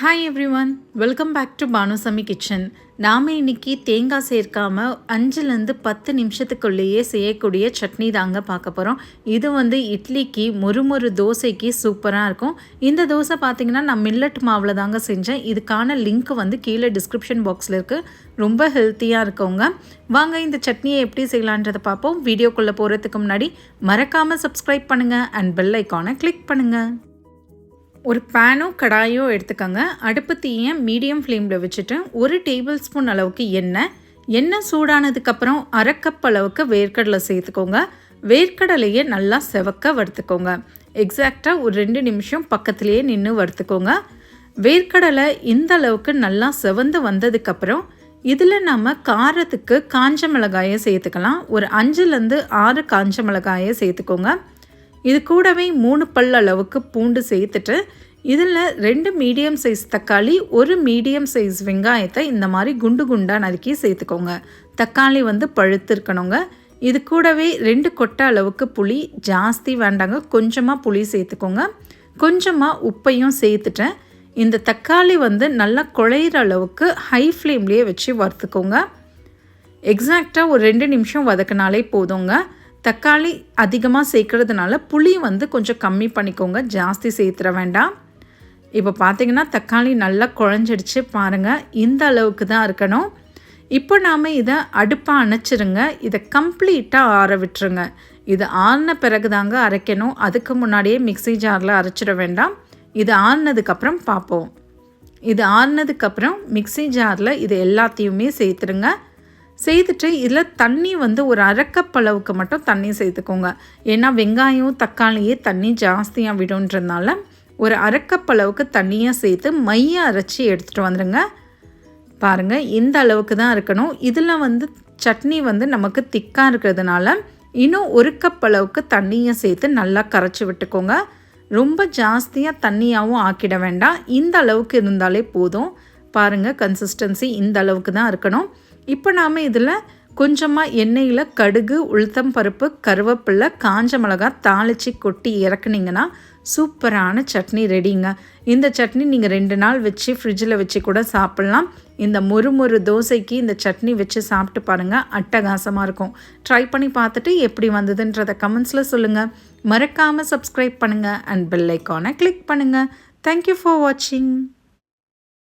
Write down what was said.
Hi everyone welcome back to Bhanusamy kitchen நாம் இன்னைக்கு தேங்காய் சேர்க்காமல் அஞ்சுலேருந்து பத்து நிமிஷத்துக்குள்ளேயே செய்யக்கூடிய சட்னி தாங்க பார்க்க போகிறோம் இது வந்து இட்லிக்கு முறுமுறு தோசைக்கு சூப்பராக இருக்கும். இந்த தோசை பார்த்திங்கன்னா நான் மில்லட் மாவில் தாங்க செஞ்சேன். இதுக்கான லிங்க் வந்து கீழே டிஸ்கிரிப்ஷன் பாக்ஸில் இருக்குது ரொம்ப ஹெல்த்தியாக இருக்கவங்க. வாங்க இந்த சட்னியை எப்படி செய்யலான்றதை பார்ப்போம். வீடியோக்குள்ளே போகிறதுக்கு முன்னாடி மறக்காமல் சப்ஸ்கிரைப் பண்ணுங்கள் அண்ட் பெல் ஐக்கானை கிளிக் பண்ணுங்கள் ஒரு பேனோ கடாயோ எடுத்துக்கோங்க. அடுப்பு தீயை மீடியம் ஃப்ளேமில் வச்சுட்டு ஒரு டேபிள் ஸ்பூன் அளவுக்கு எண்ணெய். எண்ணெய் சூடானதுக்கப்புறம் அரை கப் அளவுக்கு வேர்க்கடலை சேர்த்துக்கோங்க. வேர்க்கடலையை நல்லா செவக்க வறுத்துக்கோங்க. எக்ஸாக்டாக ஒரு ரெண்டு நிமிஷம் பக்கத்துலேயே நின்று வறுத்துக்கோங்க. வேர்க்கடலை இந்த அளவுக்கு நல்லா செவந்து வந்ததுக்கப்புறம் இதில் நம்ம காரத்துக்கு காஞ்ச மிளகாயை சேர்த்துக்கலாம். ஒரு அஞ்சுலேருந்து ஆறு காஞ்ச மிளகாயை சேர்த்துக்கோங்க. இது கூடவே மூணு பல் அளவுக்கு பூண்டு சேர்த்துட்டு இதில் ரெண்டு மீடியம் சைஸ் தக்காளி ஒரு மீடியம் சைஸ் வெங்காயத்தை இந்த மாதிரி குண்டு குண்டாக நறுக்கி சேர்த்துக்கோங்க. தக்காளி வந்து பழுத்திருக்கணுங்க இது கூடவே ரெண்டு கொட்டை அளவுக்கு புளி ஜாஸ்தி வேண்டாங்க கொஞ்சமாக புளி சேர்த்துக்கோங்க. கொஞ்சமாக உப்பையும் சேர்த்துட்டேன். இந்த தக்காளி வந்து நல்லா குழையிற அளவுக்கு ஹை ஃப்ளேம்லேயே வச்சு வறுத்துக்கோங்க. எக்ஸாக்டாக ஒரு ரெண்டு நிமிஷம் வதக்கினாலே போதுங்க. தக்காளி அதிகமாக சேர்க்கறதுனால புளி வந்து கொஞ்சம் கம்மி பண்ணிக்கோங்க. ஜாஸ்தி சேர்த்துற வேண்டாம். இப்போ பார்த்தீங்கன்னா தக்காளி நல்லா குழஞ்சிடுச்சு பாருங்கள் இந்த அளவுக்கு தான் இருக்கணும். இப்போ நாம் இதை அடுப்பாக அணைச்சிருங்க. இதை கம்ப்ளீட்டாக ஆற விட்டுருங்க. இது ஆறின பிறகு தாங்க அரைக்கணும். அதுக்கு முன்னாடியே மிக்சி ஜாரில் அரைச்சிட வேண்டாம். இது ஆறினதுக்கப்புறம் பார்ப்போம். இது ஆறினதுக்கப்புறம் மிக்சி ஜாரில் இது எல்லாத்தையுமே சேர்த்துருங்க. செய்துட்டு இதில் தண்ணி வந்து ஒரு அரைக்கப்பளவுக்கு மட்டும் தண்ணி சேர்த்துக்கோங்க. ஏன்னா வெங்காயம் தக்காளியே தண்ணி ஜாஸ்தியாக விடுன்றதுனால ஒரு அரைக்கப்பளவுக்கு தண்ணியாக சேர்த்து மைய அரைச்சி எடுத்துகிட்டு வந்துடுங்க பாருங்கள் இந்த அளவுக்கு தான் இருக்கணும். இதில் வந்து சட்னி வந்து நமக்கு திக்காக இருக்கிறதுனால இன்னும் ஒரு கப் அளவுக்கு தண்ணியை சேர்த்து நல்லா கரைச்சி விட்டுக்கோங்க. ரொம்ப ஜாஸ்தியாக தண்ணியாகவும் ஆக்கிட வேண்டாம். இந்த அளவுக்கு இருந்தாலே போதும். பாருங்கள் கன்சிஸ்டன்சி இந்த அளவுக்கு தான் இருக்கணும். இப்போ நாம் இதில் கொஞ்சமாக எண்ணெயில் கடுகு உளுத்தம் பருப்பு கருவேப்பிலை காஞ்ச மிளகா தாளித்து கொட்டி இறக்குனீங்கன்னா சூப்பரான சட்னி ரெடிங்க. இந்த சட்னி நீங்கள் ரெண்டு நாள் வச்சு ஃப்ரிட்ஜில் வச்சு கூட சாப்பிட்லாம். இந்த மொறு மொறு தோசைக்கு இந்த சட்னி வச்சு சாப்பிட்டு பாருங்கள் அட்டகாசமாக இருக்கும். ட்ரை பண்ணி பார்த்துட்டு எப்படி வந்ததுன்றதை கமெண்ட்ஸில் சொல்லுங்கள் மறக்காமல் சப்ஸ்கிரைப் பண்ணுங்கள் அண்ட் பெல் ஐக்கானை கிளிக் பண்ணுங்கள் தேங்க்யூ ஃபார் வாட்சிங்